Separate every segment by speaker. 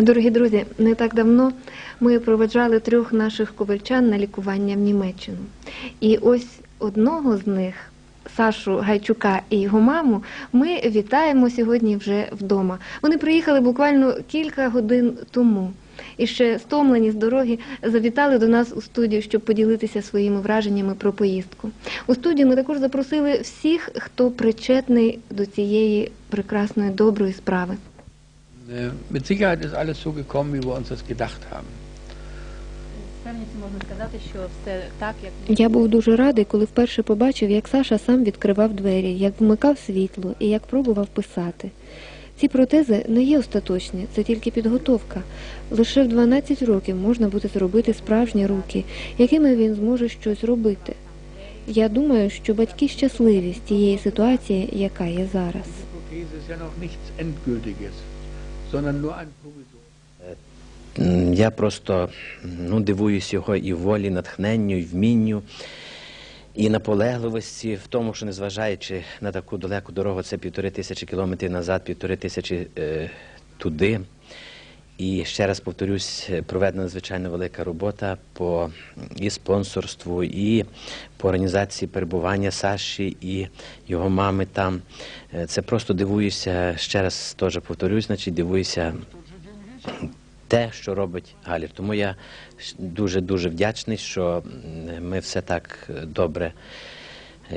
Speaker 1: Дорогі друзі, не так давно ми проведжали трьох наших ковальчан на лікування в Німеччину. І ось одного з них, Сашу Гайчука і його маму, ми вітаємо сьогодні вже вдома. Вони приїхали буквально кілька годин тому. І ще стомлені з дороги завітали до нас у студію, щоб поділитися своїми враженнями про поїздку. У студію ми також запросили всіх, хто причетний до цієї прекрасної доброї справи.
Speaker 2: Äh, Mit Sicherheit ist alles so gekommen, wie wir uns das gedacht haben.
Speaker 1: Я був дуже радий, коли вперше побачив, як Саша сам відкривав двері, як вмикав світло і як пробував писати. Ці протези не є остаточні, це тільки підготовка. Лише в 12 років можна буде зробити справжні руки, якими він зможе щось робити. Я думаю, що батьки щасливі з тієї ситуації, яка є зараз.
Speaker 2: Sondern nur.
Speaker 3: Я просто ну, дивуюсь його і волі, натхненню, і вмінню, і наполегливості в тому, що незважаючи на таку далеку дорогу, це півтори тисячі кілометрів назад, півтори тисячі е, туди. І ще раз повторюсь, проведена надзвичайно велика робота по і спонсорству, і по організації перебування Саші і його мами там. Е, Це просто дивуюся, ще раз теж повторюсь, значить, дивуюся те, що робить Галір. Тому я дуже дуже вдячний, що ми все так е, добре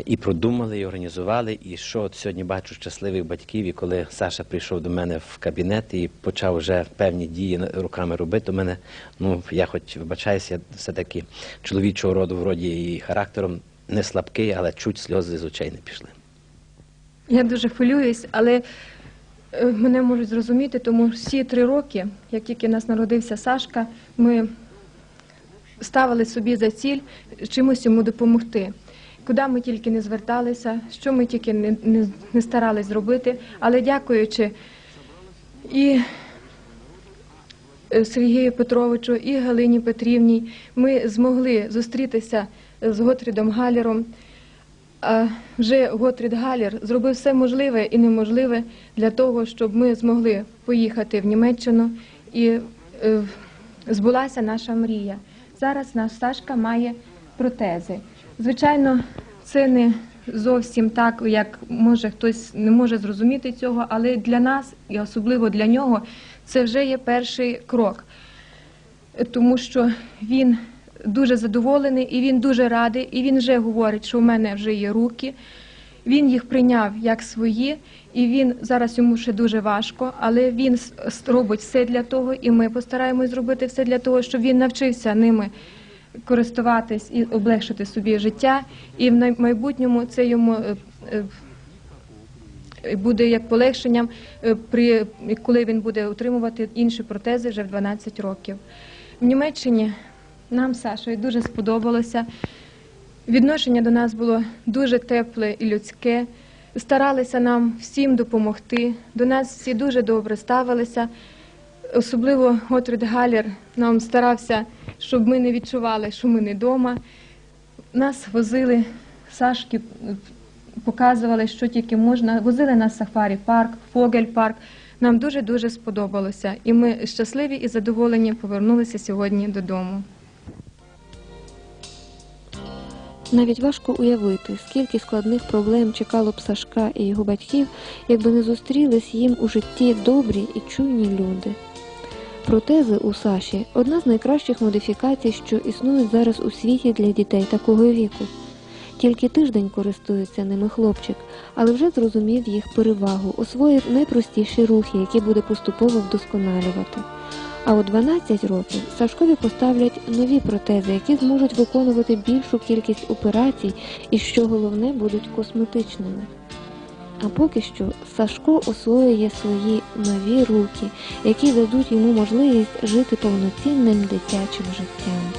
Speaker 3: і продумали, і організували. І що от сьогодні бачу щасливих батьків, і коли Саша прийшов до мене в кабінет і почав вже певні дії руками робити, у мене, ну я хоч вибачаюся, я все-таки чоловічого роду вроді і характером не слабкий, але чуть сльози з очей не пішли.
Speaker 4: Я дуже хвилююсь, але е, мене можуть зрозуміти, тому всі три роки, як тільки нас народився Сашка, ми ставили собі за ціль чимось йому допомогти. Куди ми тільки не зверталися, що ми тільки не, не, не старались зробити, але дякуючи і е, Сергію Петровичу, і Галині Петрівні, ми змогли зустрітися з Готрідом Галером. А вже Готрід Галір зробив все можливе і неможливе для того, щоб ми змогли поїхати в Німеччину і е, збулася наша мрія. Зараз наш Сашка має протези. Звичайно, це не зовсім так, як може хтось не може зрозуміти цього, але для нас і особливо для нього це вже є перший крок тому що він дуже задоволений і він дуже радий, і він вже говорить, що в мене вже є руки. Він їх прийняв як свої, і він зараз йому ще дуже важко, але він робить все для того, і ми постараємось зробити все для того, щоб він навчився ними користуватись і облегшити собі життя. І в майбутньому це йому е, е, буде як полегшенням, е, коли він буде отримувати інші протези вже в 12 років. В Німеччині нам Сашою дуже сподобалося. Відношення до нас було дуже тепле і людське. Старалися нам всім допомогти. До нас всі дуже добре ставилися. Особливо Готрид Галер нам старався, щоб ми не відчували, що ми не вдома. Нас возили, Сашки показували, що тільки можна. Возили нас в сафарі парк, Фогель парк. Нам дуже-дуже сподобалося. І ми щасливі і задоволені повернулися сьогодні додому.
Speaker 1: Навіть важко уявити, скільки складних проблем чекало б Сашка і його батьків, якби не зустрілись їм у житті добрі і чуйні люди. Протези у Саші одна з найкращих модифікацій, що існують зараз у світі для дітей такого віку. Тільки тиждень користується ними хлопчик, але вже зрозумів їх перевагу, освоїв найпростіші рухи, які буде поступово вдосконалювати. А у 12 років Сашкові поставлять нові протези, які зможуть виконувати більшу кількість операцій і, що головне, будуть косметичними. А поки що Сашко освоює свої нові руки, які дадуть йому можливість жити повноцінним дитячим життям.